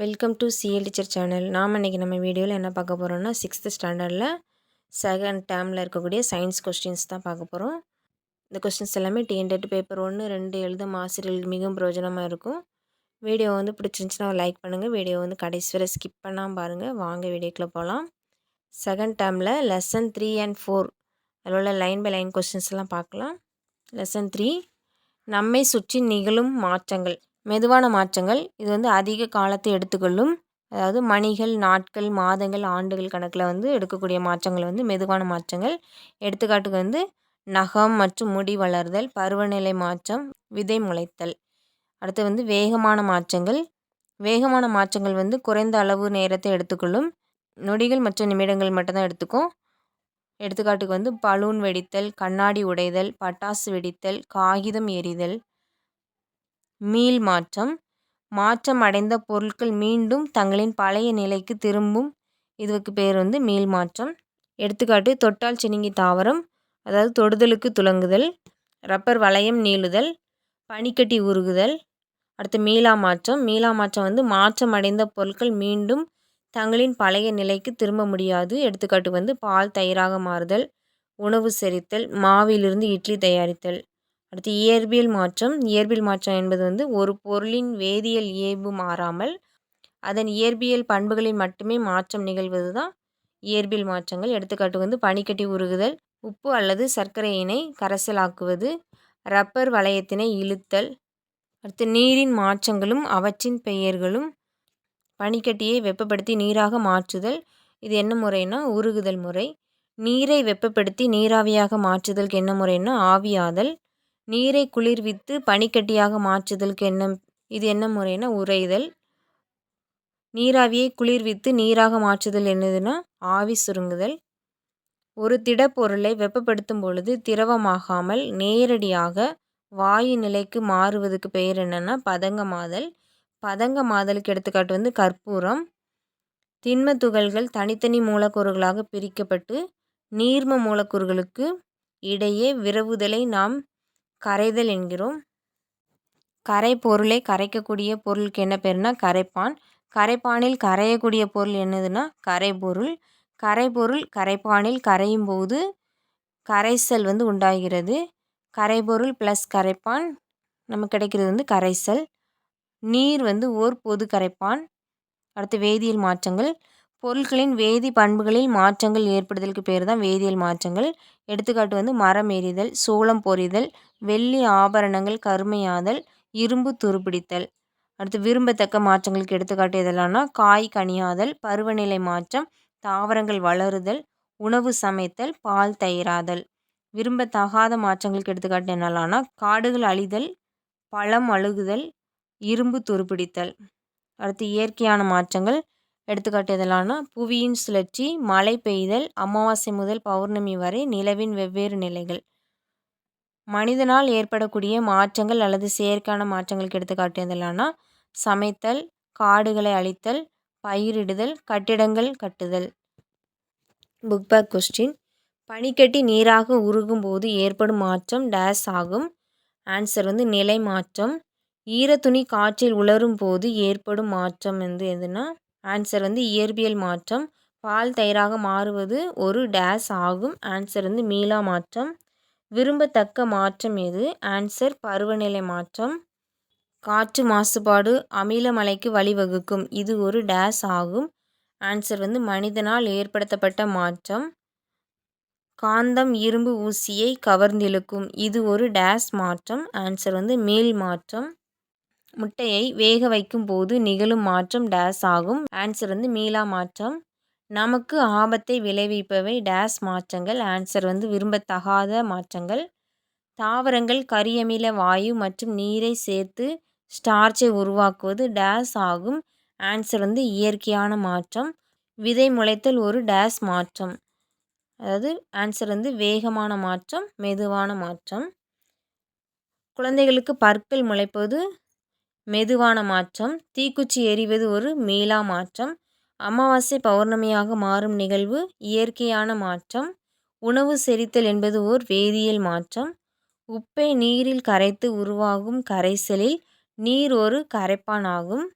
Welcome to CL teacher channel நாம் இன்றைக்கி நம்ம வீடியோவில் என்ன பார்க்க போகிறோம்னா சிக்ஸ்த்து ஸ்டாண்டர்டில் செகண்ட் டேர்மில் இருக்கக்கூடிய சயின்ஸ் கொஸ்டின்ஸ் தான் பார்க்க போகிறோம் இந்த கொஸ்டின்ஸ் எல்லாமே டிஎன்டெட் பேப்பர் ஒன்று ரெண்டு எழுதும் ஆசிரியர்களுக்கு மிகவும் பிரயோஜனமாக இருக்கும். வீடியோ வந்து பிடிச்சிருந்துச்சுன்னா லைக் பண்ணுங்கள் வீடியோ வந்து கடைசி வரை ஸ்கிப் பண்ணாமல் பாருங்கள் வாங்க வீடியோக்குள்ளே போகலாம் செகண்ட் டேர்மில் லெசன் த்ரீ அண்ட் ஃபோர் அதில் உள்ள லைன் பை லைன் கொஸ்டின்ஸ்லாம் பார்க்கலாம். லெசன் த்ரீ நம்மை சுற்றி நிகழும் மாற்றங்கள். மெதுவான மாற்றங்கள். இது வந்து அதிக காலத்தை எடுத்துக்கொள்ளும். அதாவது மணிகள் நாட்கள் மாதங்கள் ஆண்டுகள் கணக்கில் வந்து எடுக்கக்கூடிய மாற்றங்கள் வந்து மெதுவான மாற்றங்கள். எடுத்துக்காட்டுக்கு வந்து நகம் மற்றும் முடி வளர்தல் பருவநிலை மாற்றம் விதை முளைத்தல். அடுத்து வந்து வேகமான மாற்றங்கள். வேகமான மாற்றங்கள் வந்து குறைந்த அளவு நேரத்தை எடுத்துக்கொள்ளும். நொடிகள் மற்றும் நிமிடங்கள் மட்டும்தான் எடுத்துக்கும். எடுத்துக்காட்டுக்கு வந்து பலூன் வெடித்தல் கண்ணாடி உடைதல் பட்டாசு வெடித்தல் காகிதம் எரிதல் மீள் மாற்றம். மாற்றம் அடைந்த பொருட்கள் மீண்டும் தங்களின் பழைய நிலைக்கு திரும்பும். இதுக்கு பேர் வந்து மீள் மாற்றம். எடுத்துக்காட்டு தொட்டால் சினிங்கி தாவரம் அதாவது தொடுதலுக்கு துலங்குதல் ரப்பர் வளையம் நீளுதல் பனிக்கட்டி உருகுதல். அடுத்து மீளா மாற்றம். மீளா மாற்றம் வந்து மாற்றம் அடைந்த பொருட்கள் மீண்டும் தங்களின் பழைய நிலைக்கு திரும்ப முடியாது. எடுத்துக்காட்டு வந்து பால் தயிராக மாறுதல் உணவு செரித்தல் மாவிலிருந்து இட்லி தயாரித்தல். அடுத்து இயற்பியல் மாற்றம். இயற்பியல் மாற்றம் என்பது வந்து ஒரு பொருளின் வேதியியல் இயல்பு மாறாமல் அதன் இயற்பியல் பண்புகளில் மட்டுமே மாற்றம் நிகழ்வது தான் இயற்பியல் மாற்றங்கள். எடுத்துக்காட்டு வந்து பனிக்கட்டி உருகுதல் உப்பு அல்லது சர்க்கரையினை கரைசலாக்குவது ரப்பர் வளையத்தினை இழுத்தல் அடுத்து நீரின் மாற்றங்களும் அவற்றின் பெயர்களும் பனிக்கட்டியை வெப்பப்படுத்தி நீராக மாற்றுதல். இது என்ன முறைனா உருகுதல் முறை. நீரை வெப்பப்படுத்தி நீராவியாக மாற்றுதலுக்கு என்ன முறைன்னா? ஆவியாதல். நீரை குளிர்வித்து பனிக்கட்டியாக மாற்றுதலுக்கு என்ன இது என்ன முறைனா உறைதல். நீராவியை குளிர்வித்து நீராக மாற்றுதல் என்னதுன்னா ஆவி சுருங்குதல். ஒரு திடப்பொருளை வெப்பப்படுத்தும் பொழுது திரவமாகாமல் நேரடியாக வாயு நிலைக்கு மாறுவதுக்கு பெயர் என்னென்னா பதங்கமாதல். பதங்கமாதலுக்கு எடுத்துக்காட்டு வந்து கற்பூரம். திண்ம துகள்கள் தனித்தனி மூலக்கூறுகளாக பிரிக்கப்பட்டு நீர்ம மூலக்கூறுகளுக்கு இடையே விரவுதலை நாம் கரைதல் என்கிறோம். கரை பொருளை கரைக்கக்கூடிய பொருளுக்கு என்ன பேர்னா கரைப்பான். கரைப்பானில் கரையக்கூடிய பொருள் என்னதுன்னா கரைபொருள் கரைபொருள் கரைப்பானில் கரையும் போது கரைசல் வந்து உண்டாகிறது. கரைபொருள் ப்ளஸ் கரைப்பான். நமக்கு கிடைக்கிறது வந்து கரைசல். நீர் வந்து ஓர் பொது கரைப்பான். அடுத்து வேதியியல் மாற்றங்கள். பொருட்களின் வேதி பண்புகளில் மாற்றங்கள் ஏற்படுதலுக்கு பேர் தான் வேதியியல் மாற்றங்கள். எடுத்துக்காட்டு வந்து மரம் எரிதல் சோளம் பொறிதல் வெள்ளி ஆபரணங்கள் கருமையாதல் இரும்பு துருப்பிடித்தல். அடுத்து விரும்பத்தக்க மாற்றங்களுக்கு எடுத்துக்காட்டு எதெல்லாம்னா காய் கனியாதல் பருவநிலை மாற்றம் தாவரங்கள் வளருதல் உணவு சமைத்தல் பால் தயிராதல். விரும்பத்தகாத மாற்றங்களுக்கு எடுத்துக்காட்டு என்னலாம்னா காடுகள் அழிதல் பழம் அழுகுதல் இரும்பு துருப்பிடித்தல். அடுத்து இயற்கையான மாற்றங்கள் எடுத்துக்காட்டு எதெல்லாம்னா புவியின் சுழற்சி மழை பெய்தல் அமாவாசை முதல் பௌர்ணமி வரை நிலவின் வெவ்வேறு நிலைகள். மனிதனால் ஏற்படக்கூடிய மாற்றங்கள் அல்லது செயற்கான மாற்றங்களுக்கு எடுத்துக்காட்டு எதெல்லாம்னா சமைத்தல் காடுகளை அழித்தல் பயிரிடுதல் கட்டிடங்கள் கட்டுதல். புக் பேக் கொஸ்டின் பனிக்கட்டி நீராக உருகும் போது ஏற்படும் மாற்றம் டேஸ் ஆகும். ஆன்சர் வந்து நிலை மாற்றம். ஈரத்துணி காற்றில் உலரும் போது ஏற்படும் மாற்றம் வந்து எதுனா ஆன்சர் வந்து இயற்பியல் மாற்றம். பால் தயிராக மாறுவது ஒரு டேஸ் ஆகும். ஆன்சர் வந்து மீளா மாற்றம். விரும்பத்தக்க மாற்றம் எது? ஆன்சர் பருவநிலை மாற்றம். காற்று மாசுபாடு அமிலமலைக்கு வழிவகுக்கும். இது ஒரு டேஸ் ஆகும். ஆன்சர் வந்து மனிதனால் ஏற்படுத்தப்பட்ட மாற்றம். காந்தம் இரும்பு ஊசியை கவர்ந்திழுக்கும். இது ஒரு டேஸ் மாற்றம். ஆன்சர் வந்து மேல் மாற்றம். முட்டையை வேக வைக்கும் போது நிகழும் மாற்றம் டேஸ் ஆகும். ஆன்சர் வந்து மீளா மாற்றம். நமக்கு ஆபத்தை விளைவிப்பவை டேஸ் மாற்றங்கள். ஆன்சர் வந்து விரும்பத்தகாத மாற்றங்கள். தாவரங்கள் கரியமில வாயு மற்றும் நீரை சேர்த்து ஸ்டார்ச்சை உருவாக்குவது டேஸ் ஆகும். ஆன்சர் வந்து இயற்கையான மாற்றம். விதை முளைத்தல் ஒரு டேஸ் மாற்றம். அதாவது ஆன்சர் வந்து வேகமான மாற்றம் மெதுவான மாற்றம். குழந்தைகளுக்கு பற்கள் முளைப்பது மெதுவான மாற்றம் தீக்குச்சி எரிவது ஒரு மீளா மாற்றம் அமாவாசை பௌர்ணமியாக மாறும் நிகழ்வு இயற்கையான மாற்றம் உணவு செரித்தல் என்பது ஓர் வேதியியல் மாற்றம் உப்பை நீரில் கரைத்து உருவாகும் கரைசலில் நீர் ஒரு கரைப்பான் ஆகும்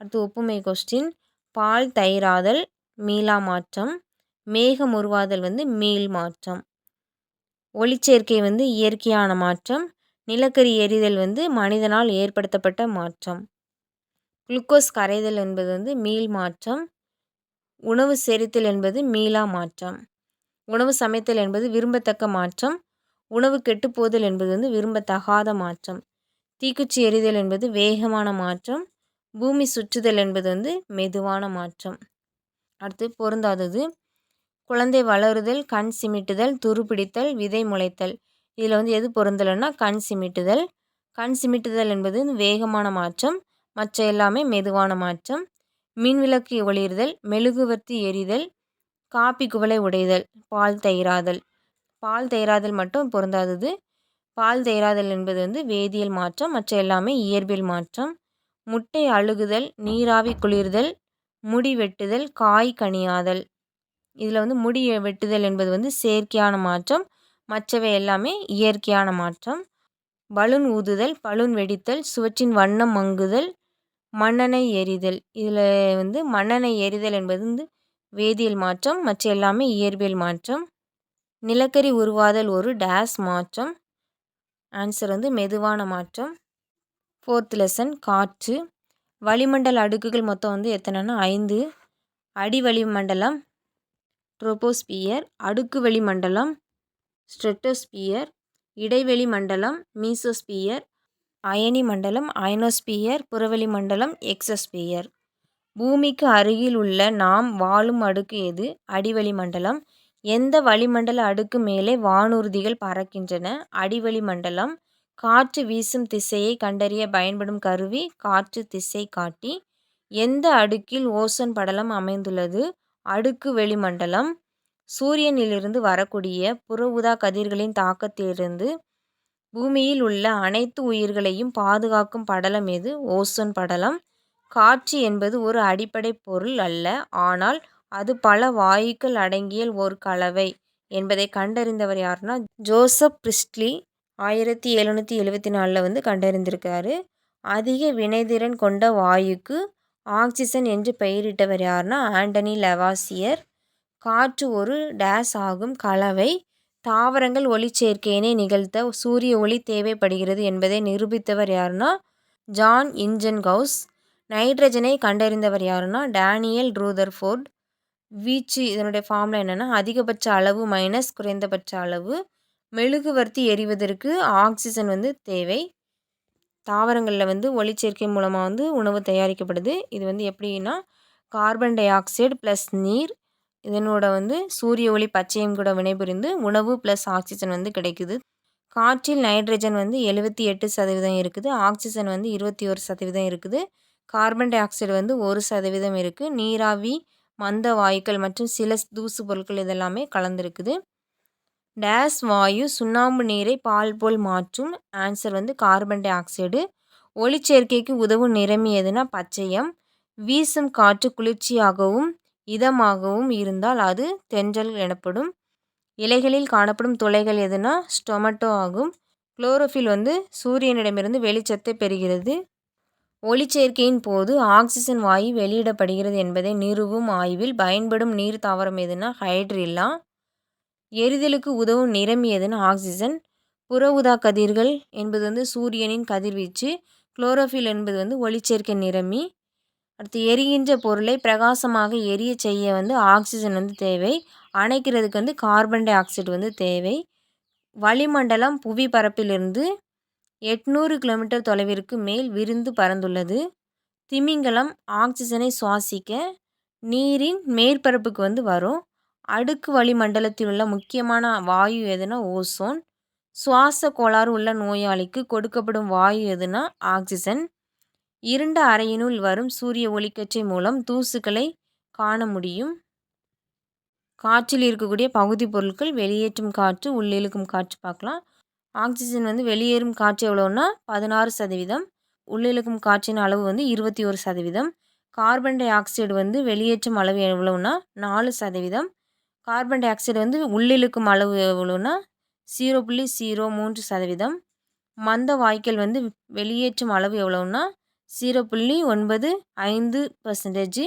அடுத்து ஒப்புமை கொஸ்டின் பால் தயிராதல் மீளா மாற்றம் மேகம் உருவாதல் வந்து மீள் மாற்றம். ஒளிச்சேர்க்கை வந்து இயற்கையான மாற்றம் நிலக்கரி எரிதல் வந்து மனிதனால் ஏற்படுத்தப்பட்ட மாற்றம். குளுக்கோஸ் கரைதல் என்பது வந்து மீள் மாற்றம். உணவு செரித்தல் என்பது மீளா மாற்றம். உணவு சமைத்தல் என்பது விரும்பத்தக்க மாற்றம். உணவு கெட்டுப்போதல் என்பது வந்து விரும்பத்தகாத மாற்றம். தீக்குச்சி எரிதல் என்பது வேகமான மாற்றம். பூமி சுற்றுதல் என்பது வந்து மெதுவான மாற்றம். அடுத்து பொருந்தாதது. குழந்தை வளருதல் கண் சிமிட்டுதல் துருப்பிடித்தல் விதை முளைத்தல். இதில் வந்து எது பொருந்தலைன்னா கண் சிமிட்டுதல். கண் சிமிட்டுதல் என்பது வேகமான மாற்றம் மற்ற எல்லாமே மெதுவான மாற்றம். மின்விளக்கு ஒளிர்தல் மெழுகுவர்த்தி எரிதல் காப்பி குவளை உடைதல் பால் தயிராதல். பால் தயிராதல் மட்டும் பொருந்தாதது. பால் தயிராதல் என்பது வந்து வேதியியல் மாற்றம் மற்ற எல்லாமே இயற்பியல் மாற்றம். முட்டை அழுகுதல் நீராவி குளிர்தல் முடி வெட்டுதல் காய் கனியாதல். இதில் வந்து முடி வெட்டுதல் என்பது வந்து செயற்கையான மாற்றம் மற்றவை எல்லாமே இயற்கையான மாற்றம். பலூன் ஊதுதல் பலூன் வெடித்தல் சுவற்றின் வண்ணம் மங்குதல் மண்ணெண்ணெய் எரிதல். இதில் வந்து மண்ணெண்ணெய் எரிதல் என்பது வந்து வேதியியல் மாற்றம் மற்ற எல்லாமே இயற்பியல் மாற்றம். நிலக்கரி உருவாதல் ஒரு டேஸ் மாற்றம். ஆன்சர் வந்து மெதுவான மாற்றம். ஃபோர்த் லெசன் காற்று. வளிமண்டல அடுக்குகள் மொத்தம் வந்து எத்தனைன்னா ஐந்து. அடி வளிமண்டலம் ட்ரோபோஸ்பியர் அடுக்கு வளிமண்டலம் ஸ்ட்ரெட்டோஸ்பியர் இடைவெளி மண்டலம் மீசோஸ்பியர் அயனி மண்டலம் அயனோஸ்பியர் புறவெளி மண்டலம் எக்ஸோஸ்பியர் பூமிக்கு அருகில் உள்ள நாம் வாழும் அடுக்கு எது? அடிவெளி மண்டலம். எந்த வளிமண்டல அடுக்கு மேலே வானூர்திகள் பறக்கின்றன? அடிவளி மண்டலம். காற்று வீசும் திசையை கண்டறிய பயன்படும் கருவி காற்று திசை காட்டி. எந்த அடுக்கில் ஓசோன் படலம் அமைந்துள்ளது? அடுக்கு வெளிமண்டலம். சூரியனிலிருந்து வரக்கூடிய புற ஊதா கதிர்களின் தாக்கத்திலிருந்து பூமியில் உள்ள அனைத்து உயிர்களையும் பாதுகாக்கும் படலம் எது? ஓசோன் படலம். காற்று என்பது ஒரு அடிப்படை பொருள் அல்ல. ஆனால் அது பல வாயுக்கள் அடங்கிய ஒரு கலவை என்பதை கண்டறிந்தவர் யாருன்னா ஜோசப் பிரிஸ்ட்லி ஆயிரத்தி எழுநூற்றி எழுபத்தி நாலில் வந்து கண்டறிந்திருக்காரு. அதிக வினைதிறன் கொண்ட வாயுக்கு ஆக்சிஜன் என்று பெயரிட்டவர் யாருன்னா ஆண்டனி லெவாசியர். காற்று ஒரு டேஸ் ஆகும். கலவை தாவரங்கள் ஒளிச்சேர்க்கையினை நிகழ்த்த சூரிய ஒளி தேவைப்படுகிறது என்பதை நிரூபித்தவர் யாருன்னா ஜான் இன்ஜன்கவுஸ். நைட்ரஜனை கண்டறிந்தவர் யாருன்னா டேனியல் ரூதர்ஃபோர்ட். வீச்சு இதனுடைய ஃபார்முலா என்னென்னா அதிகபட்ச அளவு மைனஸ் குறைந்தபட்ச அளவு மெழுகுவர்த்தி எரிவதற்கு ஆக்சிஜன் வந்து தேவை. தாவரங்களில் வந்து ஒளிச்சேர்க்கை மூலமாக வந்து உணவு தயாரிக்கப்படுது. இது வந்து எப்படின்னா கார்பன் டை ஆக்சைடு ப்ளஸ் நீர் இதனோட வந்து சூரிய ஒளி பச்சையும் கூட வினைபுரிந்து உணவு ப்ளஸ் ஆக்சிஜன் வந்து கிடைக்குது. காற்றில் நைட்ரஜன் வந்து எழுபத்தி எட்டு சதவீதம் இருக்குது. ஆக்சிஜன் வந்து இருபத்தி ஒரு சதவீதம் இருக்குது. கார்பன் டை ஆக்சைடு வந்து ஒரு சதவீதம் இருக்குது நீராவி மந்த வாயுக்கள் மற்றும் சில தூசு பொருட்கள் இதெல்லாமே கலந்துருக்குது. டேஸ் வாயு சுண்ணாம்பு நீரை பால் போல் மாற்றும். ஆன்சர் வந்து கார்பன் டை ஆக்சைடு ஒளிச்சேர்க்கைக்கு உதவும் நிறமி எதுனா பச்சையம். வீசும் காற்று குளிர்ச்சியாகவும் இதமாகவும் இருந்தால் அது தென்றல் எனப்படும். இலைகளில் காணப்படும் துளைகள் எதுனா ஸ்டொமட்டோ ஆகும். குளோரோஃபில் வந்து சூரியனிடமிருந்து வெளிச்சத்தை பெறுகிறது. ஒளிச்சேர்க்கையின் போது ஆக்சிஜன் வாயு வெளியிடப்படுகிறது என்பதை நிறுவும் ஆய்வில் பயன்படும் நீர் தாவரம் எதுனா ஹைட்ரில்லா. எரிதலுக்கு உதவும் நிறமி எதுனா ஆக்சிஜன். புற உதா கதிர்கள் என்பது வந்து சூரியனின் கதிர்வீச்சு. குளோரோஃபில் என்பது வந்து ஒளிச்சேர்க்கை நிறமி. அடுத்து எரிகின்ற பொருளை பிரகாசமாக எரிய செய்ய வந்து ஆக்சிஜன் வந்து தேவை. அணைக்கிறதுக்கு வந்து கார்பன் டை ஆக்சைடு வந்து தேவை. வளிமண்டலம் புவி பரப்பிலிருந்து எட்நூறு கிலோமீட்டர் தொலைவிற்கு மேல் விரிந்து பறந்துள்ளது திமிங்கலம் ஆக்சிஜனை சுவாசிக்க நீரின் மேற்பரப்புக்கு வந்து வரும். அடுக்கு வளிமண்டலத்தில் உள்ள முக்கியமான வாயு எதுனா ஓசோன். சுவாச கோளாறு உள்ள நோயாளிக்கு கொடுக்கப்படும் வாயு எதுனா ஆக்சிஜன் இருண்ட அறையினுள் வரும் சூரிய ஒளிக்கற்றை மூலம் தூசுக்களை காண முடியும். காற்றில் இருக்கக்கூடிய பகுதி பொருட்கள் வெளியேற்றும் காற்று உள்ளிழுக்கும் காற்று பார்க்கலாம். ஆக்சிஜன் வந்து வெளியேறும் காற்று எவ்வளோன்னா பதினாறு சதவீதம். உள்ளிழுக்கும் காற்றின் அளவு வந்து இருபத்தி ஒரு சதவீதம். கார்பன் டை ஆக்சைடு வந்து வெளியேற்றும் அளவு எவ்வளோன்னா நாலு சதவீதம். கார்பன் டை ஆக்சைடு வந்து உள்ளிழுக்கும் அளவு எவ்வளோன்னா ஜீரோ புள்ளி ஜீரோ மூன்று சதவீதம். மந்த வாய்க்கால் வந்து வெளியேற்றும் அளவு எவ்வளோன்னா ஜீரோ புள்ளி ஒன்பது ஐந்து பர்சன்டேஜ்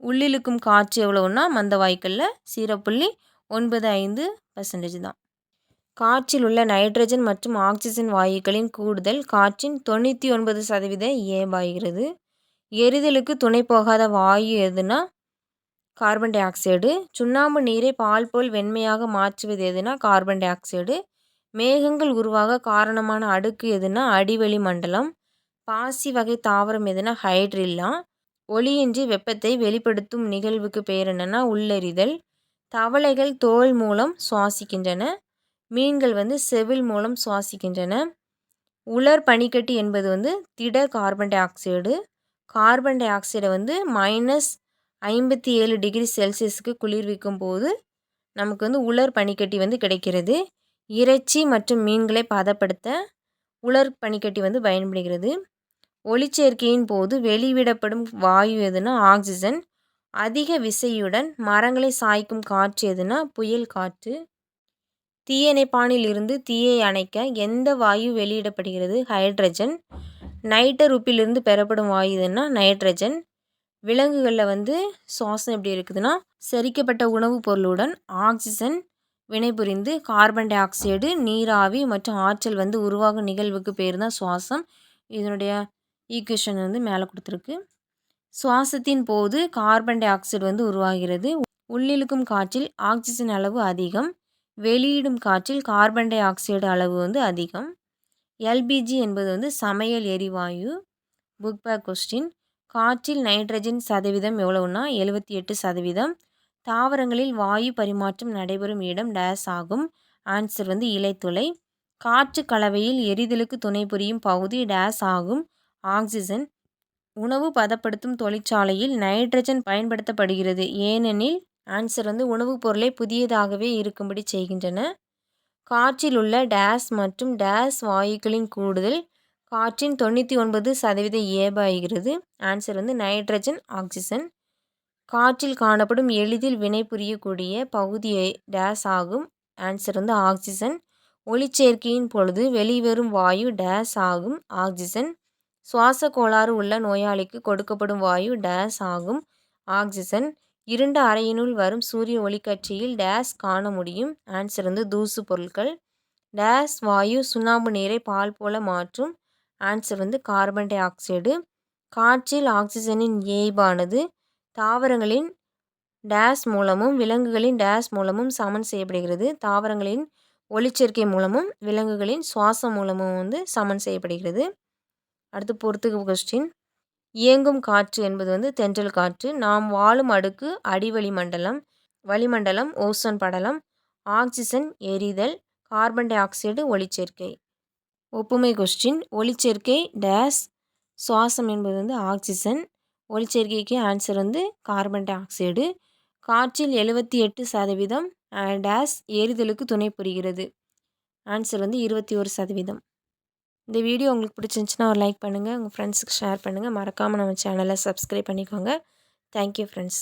உள்ளிழுக்கும் காற்று எவ்வளோன்னா மந்த வாய்க்களில் ஜீரோ புள்ளி ஒன்பது ஐந்து பர்சன்டேஜ் தான். காற்றில் உள்ள நைட்ரஜன் மற்றும் ஆக்சிஜன் வாயுக்களின் கூடுதல் காற்றின் தொண்ணூற்றி ஒன்பது சதவீத ஏபாய்கிறது எரிதலுக்கு துணை போகாத வாயு எதுனா? கார்பன் டை ஆக்சைடு சுண்ணாம்பு நீரை பால் போல் வெண்மையாக மாற்றுவது எதுனா? கார்பன் டை ஆக்சைடு மேகங்கள் உருவாக காரணமான அடுக்கு எதுனா? அடிவெளி மண்டலம். பாசி வகை தாவரம் எதுனா ஹைட்ரில்லா ஒளியின்றி வெப்பத்தை வெளிப்படுத்தும் நிகழ்வுக்கு பெயர் என்னென்னா உள்ளெறிதல். தவளைகள் தோல் மூலம் சுவாசிக்கின்றன மீன்கள் வந்து செவில் மூலம் சுவாசிக்கின்றன. உலர் பனிக்கட்டி என்பது வந்து திட கார்பன் டை ஆக்சைடு கார்பன் டை ஆக்சைடை வந்து மைனஸ் ஐம்பத்தி ஏழு டிகிரி செல்சியஸுக்கு குளிர்விக்கும் போது நமக்கு வந்து உலர் பனிக்கட்டி வந்து கிடைக்கிறது. இறைச்சி மற்றும் மீன்களை பதப்படுத்த உலர் பனிக்கட்டி வந்து பயன்படுகிறது. ஒளிச்சேர்க்கையின் போது வெளிவிடப்படும் வாயு எதுனா ஆக்சிஜன் அதிக விசையுடன் மரங்களை சாய்க்கும் காற்று எதுனா புயல் காற்று. தீயணைப்பானில் இருந்து தீயை அணைக்க எந்த வாயு வெளியிடப்படுகிறது? ஹைட்ரஜன் நைட்டர் உப்பிலிருந்து பெறப்படும் வாயு எதுனா நைட்ரஜன் விலங்குகளில் வந்து சுவாசம் எப்படி இருக்குதுன்னா செரிக்கப்பட்ட உணவுப் பொருளுடன் ஆக்சிஜன் வினைபுரிந்து கார்பன் டை ஆக்சைடு நீராவி மற்றும் ஆற்றல் வந்து உருவாகும் நிகழ்வுக்கு பேர் தான் சுவாசம். இதனுடைய ஈக்குவேஷன் வந்து மேலே கொடுத்துருக்கு. சுவாசத்தின் போது கார்பன் டை ஆக்சைடு வந்து உருவாகிறது. உள்ளிழுக்கும் காற்றில் ஆக்சிஜன் அளவு அதிகம். வெளியிடும் காற்றில் கார்பன் டை ஆக்சைடு அளவு வந்து அதிகம். எல்பிஜி என்பது வந்து சமையல் எரிவாயு. புக் பேக் கொஸ்டின் காற்றில் நைட்ரஜன் சதவீதம் எவ்வளவுன்னா எழுபத்தி எட்டு சதவீதம். தாவரங்களில் வாயு பரிமாற்றம் நடைபெறும் இடம் டேஸ் ஆகும். ஆன்சர் வந்து இலைத்துளை. காற்று கலவையில் எரிதலுக்கு துணை புரியும் பகுதி டேஸ் ஆகும். ஆக்சிஜன் உணவு பதப்படுத்தும் தொழிற்சாலையில் நைட்ரஜன் பயன்படுத்தப்படுகிறது. ஏனெனில் ஆன்சர் வந்து உணவுப் பொருளை புதியதாகவே இருக்கும்படி செய்கின்றன. காற்றில் உள்ள டேஸ் மற்றும் டேஸ் வாயுக்களின் கூடுதல் காற்றின் தொண்ணூற்றி ஒன்பது சதவீத ஏபாய்கிறது ஆன்சர் வந்து நைட்ரஜன் ஆக்சிஜன். காற்றில் காணப்படும் எளிதில் வினைபுரியக்கூடிய பகுதியை டேஸ் ஆகும். ஆன்சர் வந்து ஆக்சிஜன். ஒளிச்சேர்க்கையின் பொழுது வெளிவரும் வாயு டேஸ் ஆகும். ஆக்சிஜன். சுவாச கோளாறு உள்ள நோயாளிக்கு கொடுக்கப்படும் வாயு டேஸ் ஆகும். ஆக்சிஜன் இருண்ட அறையினுள் வரும் சூரிய ஒளிக்கட்சியில் டேஸ் காண முடியும். ஆன்சர் வந்து தூசு பொருட்கள். டேஸ் வாயு சுண்ணாம்பு நீரை பால் போல மாற்றும். ஆன்சர் வந்து கார்பன் டை ஆக்சைடு. காற்றில் ஆக்சிஜனின் இயல்பானது. தாவரங்களின் டேஸ் மூலமும் விலங்குகளின் டேஸ் மூலமும் சமன் செய்யப்படுகிறது. தாவரங்களின் ஒளிச்சேர்க்கை மூலமும் விலங்குகளின் சுவாசம் மூலமும் வந்து சமன் செய்யப்படுகிறது. அடுத்து பொறுத்துக்கு கொஸ்டின் இயங்கும் காற்று என்பது வந்து தென்றல் காற்று. நாம் வாழும் அடுக்கு அடிவளி மண்டலம் வளிமண்டலம் ஓசோன் படலம் ஆக்சிஜன் எரிதல் கார்பன் டை ஆக்சைடு ஒளிச்சேர்க்கை. ஒப்புமை கொஸ்டின் ஒளிச்சேர்க்கை டேஸ் சுவாசம் என்பது வந்து ஆக்சிஜன். ஒளிச்சேர்க்கைக்கு ஆன்சர் வந்து கார்பன் டை ஆக்சைடு. காற்றில் எழுபத்தி எட்டு சதவீதம் டேஸ் எரிதலுக்கு துணை புரிகிறது. ஆன்சர் வந்து இருபத்தி ஒரு சதவீதம். இந்த வீடியோ உங்களுக்கு பிடிச்சிருந்துச்சின்னா ஒரு லைக் பண்ணுங்கள் உங்கள் ஃப்ரெண்ட்ஸுக்கு ஷேர் பண்ணுங்கள் மறக்காமல் நம்ம சேனலை சப்ஸ்கிரைப் பண்ணிக்கோங்க. Thank you friends